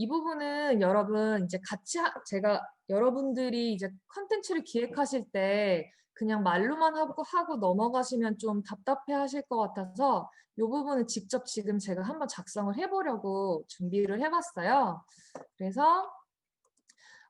이 부분은 여러분 이제 같이 하, 제가 여러분들이 이제 컨텐츠를 기획하실 때 그냥 말로만 하고 하고 넘어가시면 좀 답답해 하실 것 같아서 이 부분은 직접 지금 제가 한번 작성을 해보려고 준비를 해봤어요. 그래서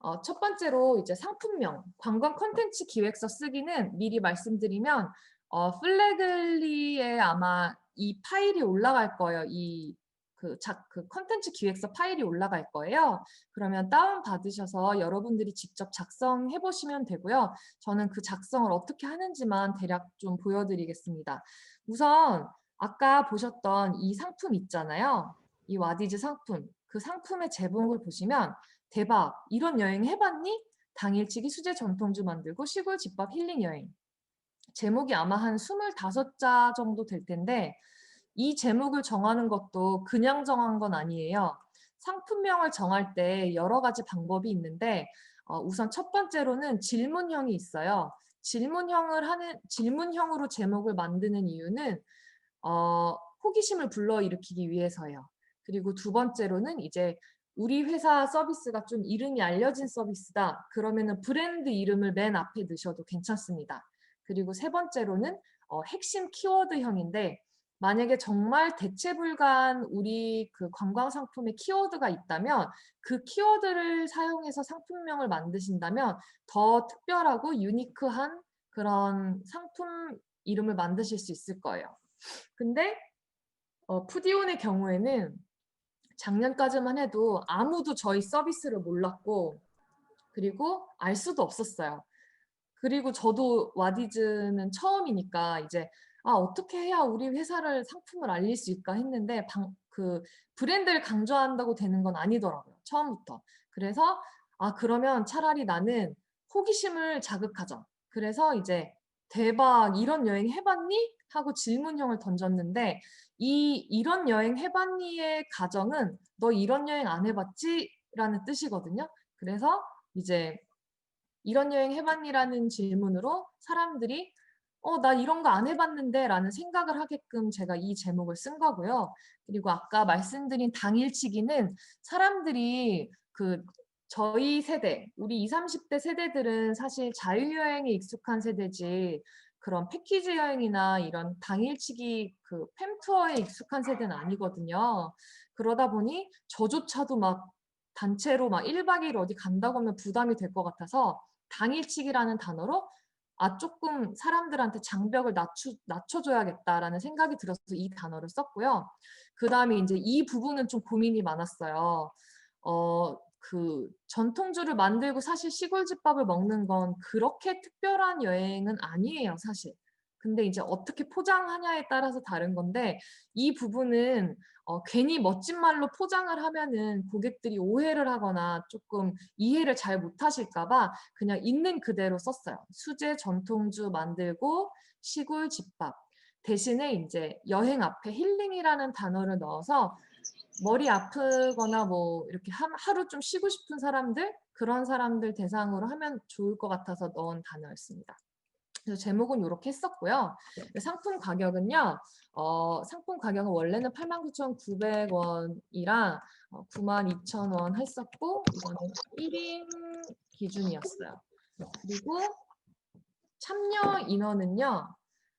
어, 첫 번째로 이제 상품명, 관광 컨텐츠 기획서 쓰기는 미리 말씀드리면 어, 플래글리에 아마 이 파일이 올라갈 거예요. 이 그, 작, 그 컨텐츠 기획서 파일이 올라갈 거예요. 그러면 다운 받으셔서 여러분들이 직접 작성해 보시면 되고요. 저는 그 작성을 어떻게 하는지만 대략 좀 보여드리겠습니다. 우선 아까 보셨던 이 상품 있잖아요. 이 와디즈 상품. 그 상품의 제목을 보시면 대박 이런 여행 해봤니? 당일치기 수제 전통주 만들고 시골 집밥 힐링 여행. 제목이 아마 한 25자 정도 될 텐데 이 제목을 정하는 것도 그냥 정한 건 아니에요. 상품명을 정할 때 여러 가지 방법이 있는데 어, 우선 첫 번째로는 질문형이 있어요. 질문형을 하는 질문형으로 제목을 만드는 이유는 어, 호기심을 불러일으키기 위해서요. 그리고 두 번째로는 이제 우리 회사 서비스가 좀 이름이 알려진 서비스다. 그러면은 브랜드 이름을 맨 앞에 넣으셔도 괜찮습니다. 그리고 세 번째로는 어, 핵심 키워드형인데 만약에 정말 대체 불가한 우리 그 관광 상품의 키워드가 있다면 그 키워드를 사용해서 상품명을 만드신다면 더 특별하고 유니크한 그런 상품 이름을 만드실 수 있을 거예요. 근데 어, 푸디온의 경우에는 작년까지만 해도 아무도 저희 서비스를 몰랐고 그리고 알 수도 없었어요. 그리고 저도 와디즈는 처음이니까 이제 아 어떻게 해야 우리 회사를 상품을 알릴 수 있을까 했는데 방, 그 브랜드를 강조한다고 되는 건 아니더라고요. 처음부터. 그래서 아 그러면 차라리 나는 호기심을 자극하자. 그래서 이제 대박 이런 여행 해봤니? 하고 질문형을 던졌는데 이 이런 여행 해봤니의 가정은 너 이런 여행 안 해봤지? 라는 뜻이거든요. 그래서 이제 이런 여행 해봤니라는 질문으로 사람들이 어, 나 이런 거 안 해봤는데 라는 생각을 하게끔 제가 이 제목을 쓴 거고요. 그리고 아까 말씀드린 당일치기는 사람들이 그 저희 세대, 우리 20, 30대 세대들은 사실 자유여행에 익숙한 세대지 그런 패키지 여행이나 이런 당일치기 그 팸투어에 익숙한 세대는 아니거든요. 그러다 보니 저조차도 막 단체로 막 1박 2일 어디 간다고 하면 부담이 될 것 같아서 당일치기라는 단어로 아 조금 사람들한테 장벽을 낮추, 낮춰줘야겠다라는 생각이 들어서 이 단어를 썼고요. 그 다음에 이제 이 부분은 좀 고민이 많았어요. 어, 그 전통주를 만들고 사실 시골집밥을 먹는 건 그렇게 특별한 여행은 아니에요, 사실. 근데 이제 어떻게 포장하냐에 따라서 다른 건데 이 부분은 어, 괜히 멋진 말로 포장을 하면은 고객들이 오해를 하거나 조금 이해를 잘 못하실까 봐 그냥 있는 그대로 썼어요. 수제 전통주 만들고 시골 집밥 대신에 이제 여행 앞에 힐링이라는 단어를 넣어서 머리 아프거나 뭐 이렇게 하루 좀 쉬고 싶은 사람들 그런 사람들 대상으로 하면 좋을 것 같아서 넣은 단어였습니다. 그래서 제목은 이렇게 했었고요. 상품 가격은요. 어, 상품 가격은 원래는 89,900원이랑 어, 92,000원 했었고 이거는 1인 기준이었어요. 그리고 참여 인원은요.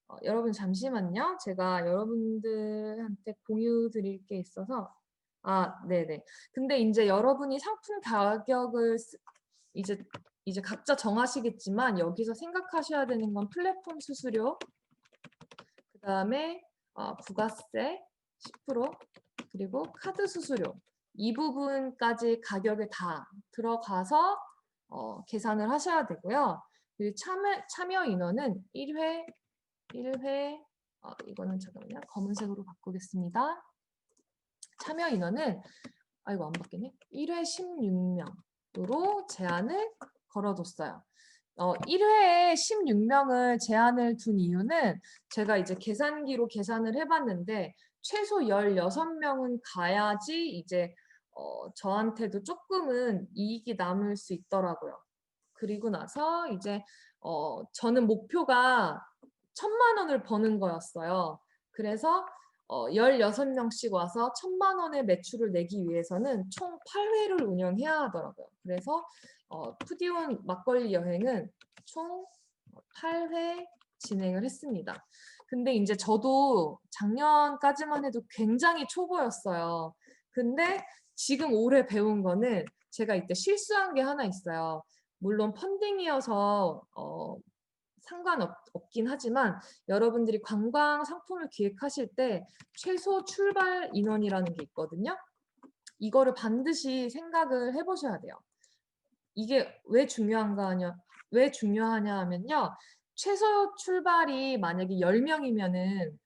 어, 여러분 잠시만요. 제가 여러분들한테 공유 드릴 게 있어서 아, 네네. 근데 이제 여러분이 상품 가격을 이제 이제 각자 정하시겠지만 여기서 생각하셔야 되는 건 플랫폼 수수료, 그 다음에 어, 부가세 10%, 그리고 카드 수수료 이 부분까지 가격에 다 들어가서 어, 계산을 하셔야 되고요. 그리고 참여, 참여 인원은 1회, 1회, 어, 이거는 잠깐만요. 검은색으로 바꾸겠습니다. 참여 인원은 아이고 안 바뀌네. 1회 16명으로 제한을 걸어뒀어요. 어, 1회에 16명을 제한을 둔 이유는 제가 이제 계산기로 계산을 해봤는데 최소 16명은 가야지 이제 어, 저한테도 조금은 이익이 남을 수 있더라고요. 그리고 나서 이제 어, 저는 목표가 천만 원을 버는 거였어요. 그래서 어, 16명씩 와서 천만 원의 매출을 내기 위해서는 총 8회를 운영해야 하더라고요. 그래서 어, 푸디온 막걸리 여행은 총 8회 진행을 했습니다. 근데 이제 저도 작년까지만 해도 굉장히 초보였어요. 근데 지금 올해 배운 거는 제가 이때 실수한 게 하나 있어요. 물론 펀딩이어서 어, 상관없긴 하지만 여러분들이 관광 상품을 기획하실 때 최소 출발 인원이라는 게 있거든요. 이거를 반드시 생각을 해보셔야 돼요. 이게 왜 중요한가 하냐, 왜 중요하냐 하면요. 최소 출발이 만약에 10명이면은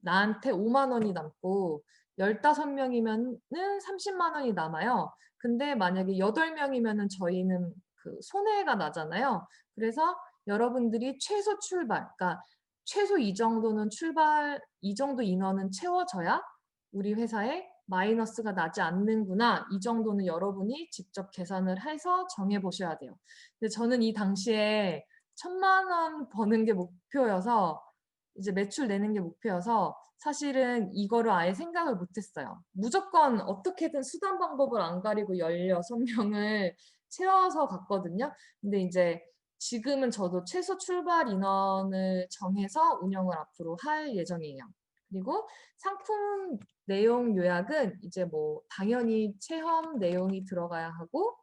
나한테 5만 원이 남고 15명이면은 30만 원이 남아요. 근데 만약에 8명이면은 저희는 그 손해가 나잖아요. 그래서 여러분들이 최소 출발, 그러니까 최소 이 정도는 출발, 이 정도 인원은 채워져야 우리 회사에 마이너스가 나지 않는구나. 이 정도는 여러분이 직접 계산을 해서 정해 보셔야 돼요. 근데 저는 이 당시에 천만 원 버는 게 목표여서 이제 매출 내는 게 목표여서 사실은 이거를 아예 생각을 못했어요. 무조건 어떻게든 수단 방법을 안 가리고 16명을 채워서 갔거든요. 근데 이제 지금은 저도 최소 출발 인원을 정해서 운영을 앞으로 할 예정이에요. 그리고 상품 내용 요약은 이제 뭐 당연히 체험 내용이 들어가야 하고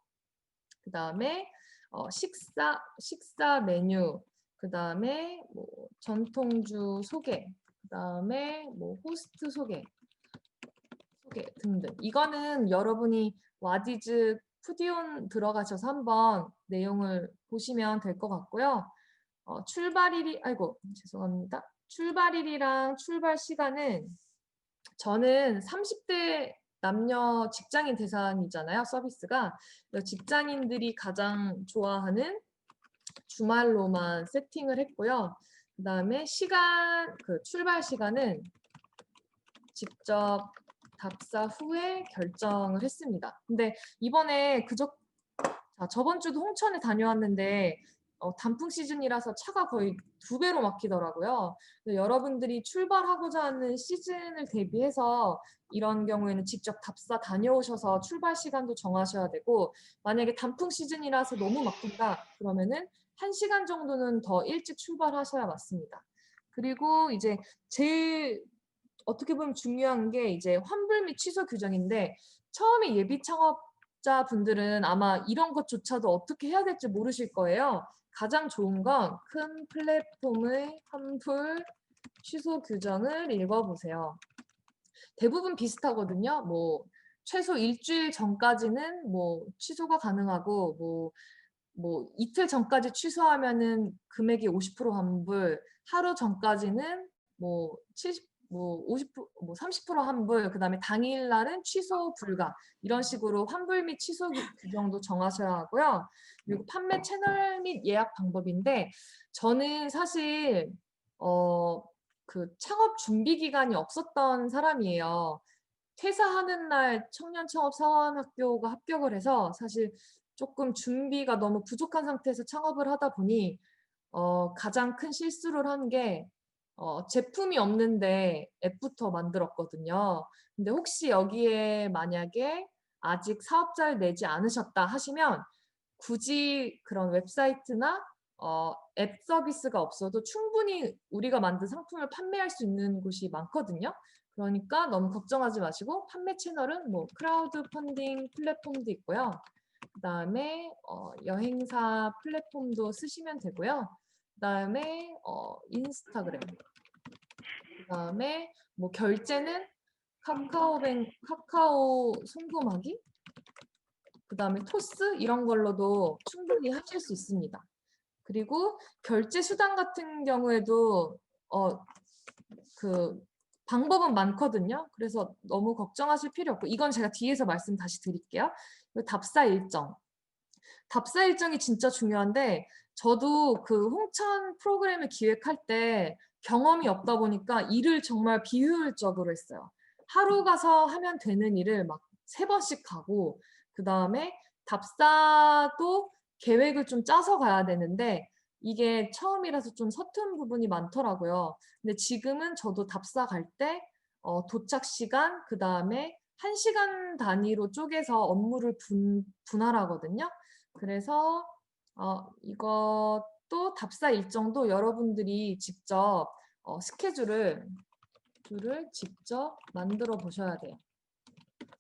그 다음에 어 식사 식사 메뉴 그 다음에 뭐 전통주 소개 그 다음에 뭐 호스트 소개 소개 등등 이거는 여러분이 와디즈 푸디온 들어가셔서 한번 내용을 보시면 될 것 같고요. 어, 출발일이 아이고 죄송합니다. 출발일이랑 출발 시간은 저는 30대 남녀 직장인 대상이잖아요. 서비스가 직장인들이 가장 좋아하는 주말로만 세팅을 했고요. 그 다음에 시간 그 출발 시간은 직접 답사 후에 결정을 했습니다. 근데 이번에 그저 자, 저번 주도 홍천에 다녀왔는데 어, 단풍 시즌이라서 차가 거의 두 배로 막히더라고요. 여러분들이 출발하고자 하는 시즌을 대비해서 이런 경우에는 직접 답사 다녀오셔서 출발 시간도 정하셔야 되고 만약에 단풍 시즌이라서 너무 막힌다 그러면은 한 시간 정도는 더 일찍 출발하셔야 맞습니다. 그리고 이제 제일 어떻게 보면 중요한 게 이제 환불 및 취소 규정인데 처음에 예비 창업자 분들은 아마 이런 것조차도 어떻게 해야 될지 모르실 거예요. 가장 좋은 건 큰 플랫폼의 환불 취소 규정을 읽어보세요. 대부분 비슷하거든요. 뭐 최소 일주일 전까지는 뭐 취소가 가능하고 뭐, 뭐 이틀 전까지 취소하면은 금액이 50% 환불, 하루 전까지는 뭐 70, 뭐 50%, 뭐 30% 환불, 그 다음에 당일날은 취소 불가 이런 식으로 환불 및 취소 규정도 정하셔야 하고요. 그리고 판매 채널 및 예약 방법인데 저는 사실 어, 그 창업 준비 기간이 없었던 사람이에요. 퇴사하는 날 청년 창업 사원학교가 합격을 해서 사실 조금 준비가 너무 부족한 상태에서 창업을 하다 보니 어, 가장 큰 실수를 한 게 어, 제품이 없는데 앱부터 만들었거든요. 근데 혹시 여기에 만약에 아직 사업자를 내지 않으셨다 하시면 굳이 그런 웹사이트나 어, 앱 서비스가 없어도 충분히 우리가 만든 상품을 판매할 수 있는 곳이 많거든요. 그러니까 너무 걱정하지 마시고 판매 채널은 뭐 크라우드 펀딩 플랫폼도 있고요. 그 다음에 어, 여행사 플랫폼도 쓰시면 되고요. 그 다음에 어, 인스타그램. 그 다음에 뭐 결제는 카카오뱅, 카카오 송금하기. 그 다음에 토스 이런 걸로도 충분히 하실 수 있습니다. 그리고 결제 수단 같은 경우에도 어, 그 방법은 많거든요. 그래서 너무 걱정하실 필요 없고 이건 제가 뒤에서 말씀 다시 드릴게요. 답사 일정. 답사 일정이 진짜 중요한데 저도 그 홍천 프로그램을 기획할 때 경험이 없다 보니까 일을 정말 비효율적으로 했어요. 하루 가서 하면 되는 일을 막 세 번씩 가고 그 다음에 답사도 계획을 좀 짜서 가야 되는데 이게 처음이라서 좀 서툰 부분이 많더라고요. 근데 지금은 저도 답사 갈때 어, 도착 시간, 그 다음에 한 시간 단위로 쪼개서 업무를 분, 분할하거든요. 그래서 어, 이것도 답사 일정도 여러분들이 직접 어, 스케줄을 를 직접 만들어 보셔야 돼요.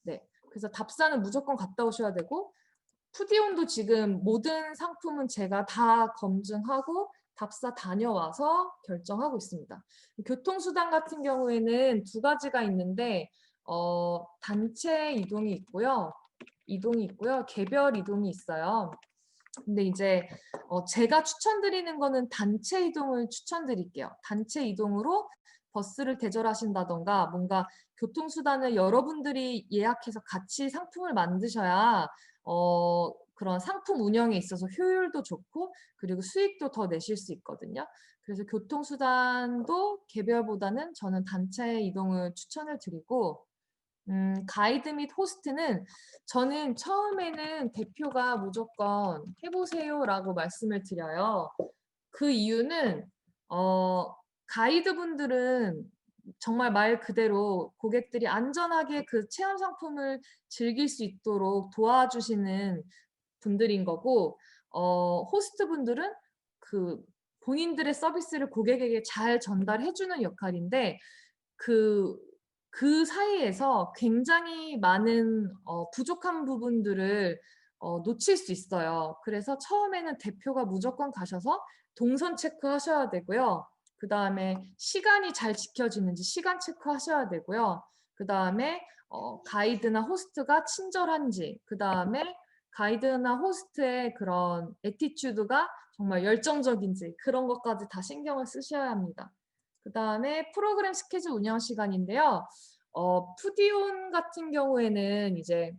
네, 그래서 답사는 무조건 갔다 오셔야 되고 푸디온도 지금 모든 상품은 제가 다 검증하고 답사 다녀와서 결정하고 있습니다. 교통수단 같은 경우에는 두 가지가 있는데 어, 단체 이동이 있고요. 이동이 있고요. 개별 이동이 있어요. 근데 이제 어, 제가 추천드리는 거는 단체 이동을 추천드릴게요. 단체 이동으로 버스를 대절하신다던가 뭔가 교통수단을 여러분들이 예약해서 같이 상품을 만드셔야 어, 그런 상품 운영에 있어서 효율도 좋고 그리고 수익도 더 내실 수 있거든요. 그래서 교통수단도 개별보다는 저는 단체 이동을 추천을 드리고 음, 가이드 및 호스트는 저는 처음에는 대표가 무조건 해보세요라고 말씀을 드려요. 그 이유는 어, 가이드 분들은 정말 말 그대로 고객들이 안전하게 그 체험 상품을 즐길 수 있도록 도와주시는 분들인 거고 어, 호스트 분들은 그 본인들의 서비스를 고객에게 잘 전달해주는 역할인데 그, 그 사이에서 굉장히 많은 어, 부족한 부분들을 어, 놓칠 수 있어요. 그래서 처음에는 대표가 무조건 가셔서 동선 체크하셔야 되고요. 그 다음에 시간이 잘 지켜지는지 시간 체크하셔야 되고요. 그 다음에 어, 가이드나 호스트가 친절한지, 그 다음에 가이드나 호스트의 그런 에티튜드가 정말 열정적인지 그런 것까지 다 신경을 쓰셔야 합니다. 그 다음에 프로그램 스케줄 운영 시간인데요. 어, 푸디온 같은 경우에는 이제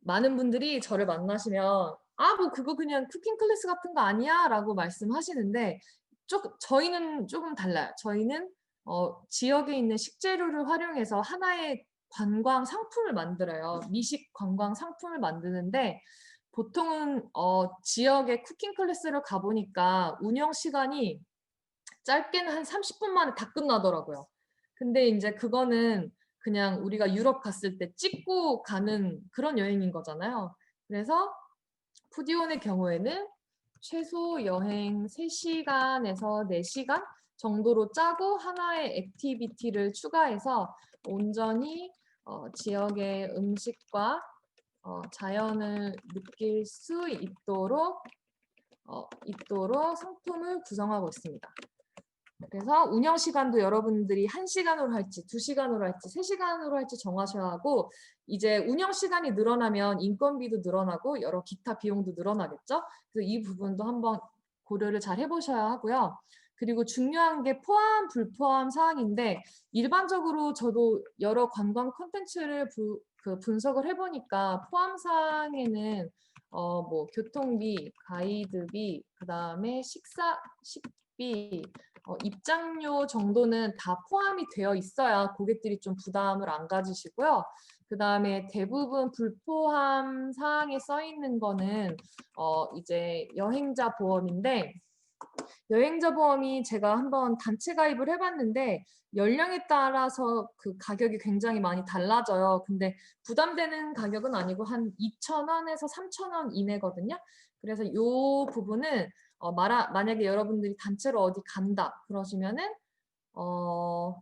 많은 분들이 저를 만나시면 아, 뭐 그거 그냥 쿠킹 클래스 같은 거 아니야? 라고 말씀하시는데 조금 저희는 조금 달라요. 저희는 어, 지역에 있는 식재료를 활용해서 하나의 관광 상품을 만들어요. 미식 관광 상품을 만드는데 보통은 어, 지역의 쿠킹 클래스를 가보니까 운영 시간이 짧게는 한 30분 만에 다 끝나더라고요. 근데 이제 그거는 그냥 우리가 유럽 갔을 때 찍고 가는 그런 여행인 거잖아요. 그래서 푸디온의 경우에는 최소 여행 3시간에서 4시간 정도로 짜고 하나의 액티비티를 추가해서 온전히 어, 지역의 음식과 어, 자연을 느낄 수 있도록 어, 있도록 상품을 구성하고 있습니다. 그래서 운영 시간도 여러분들이 1시간으로 할지 2시간으로 할지 3시간으로 할지 정하셔야 하고 이제 운영 시간이 늘어나면 인건비도 늘어나고 여러 기타 비용도 늘어나겠죠. 그래서 이 부분도 한번 고려를 잘 해보셔야 하고요. 그리고 중요한 게 포함 불포함 사항인데 일반적으로 저도 여러 관광 콘텐츠를 그 분석을 해보니까 포함 사항에는 어 뭐 교통비, 가이드비, 그 다음에 식사 식비, 어, 입장료 정도는 다 포함이 되어 있어야 고객들이 좀 부담을 안 가지시고요. 그 다음에 대부분 불포함 사항에 써 있는 거는 어, 이제 여행자 보험인데 여행자 보험이 제가 한번 단체 가입을 해봤는데 연령에 따라서 그 가격이 굉장히 많이 달라져요. 근데 부담되는 가격은 아니고 한 2,000원에서 3,000원 이내거든요. 그래서 이 부분은 어, 말아, 만약에 여러분들이 단체로 어디 간다 그러시면은 어,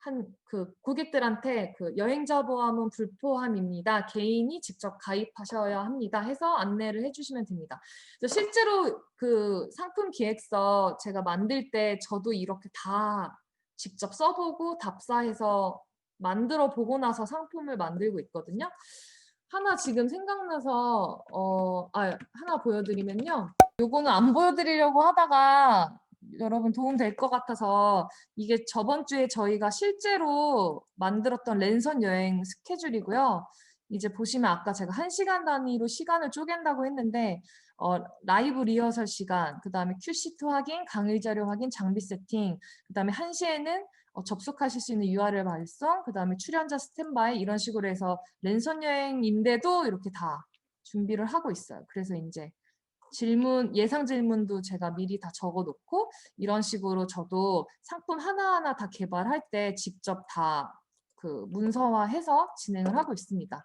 한 그 고객들한테 그 여행자 보험은 불포함입니다. 개인이 직접 가입하셔야 합니다. 해서 안내를 해주시면 됩니다. 실제로 그 상품 기획서 제가 만들 때 저도 이렇게 다 직접 써보고 답사해서 만들어 보고 나서 상품을 만들고 있거든요. 하나 지금 생각나서 어, 아, 하나 보여드리면요. 요거는 안 보여드리려고 하다가 여러분 도움 될 것 같아서 이게 저번 주에 저희가 실제로 만들었던 랜선 여행 스케줄이고요. 이제 보시면 아까 제가 한 시간 단위로 시간을 쪼갠다고 했는데 어, 라이브 리허설 시간, 그 다음에 큐시트 확인, 강의 자료 확인, 장비 세팅, 그 다음에 1시에는 어, 접속하실 수 있는 URL 발송, 그 다음에 출연자 스탠바이 이런 식으로 해서 랜선 여행인데도 이렇게 다 준비를 하고 있어요. 그래서 이제 질문, 예상 질문도 제가 미리 다 적어 놓고 이런 식으로 저도 상품 하나하나 다 개발할 때 직접 다 그 문서화해서 진행을 하고 있습니다.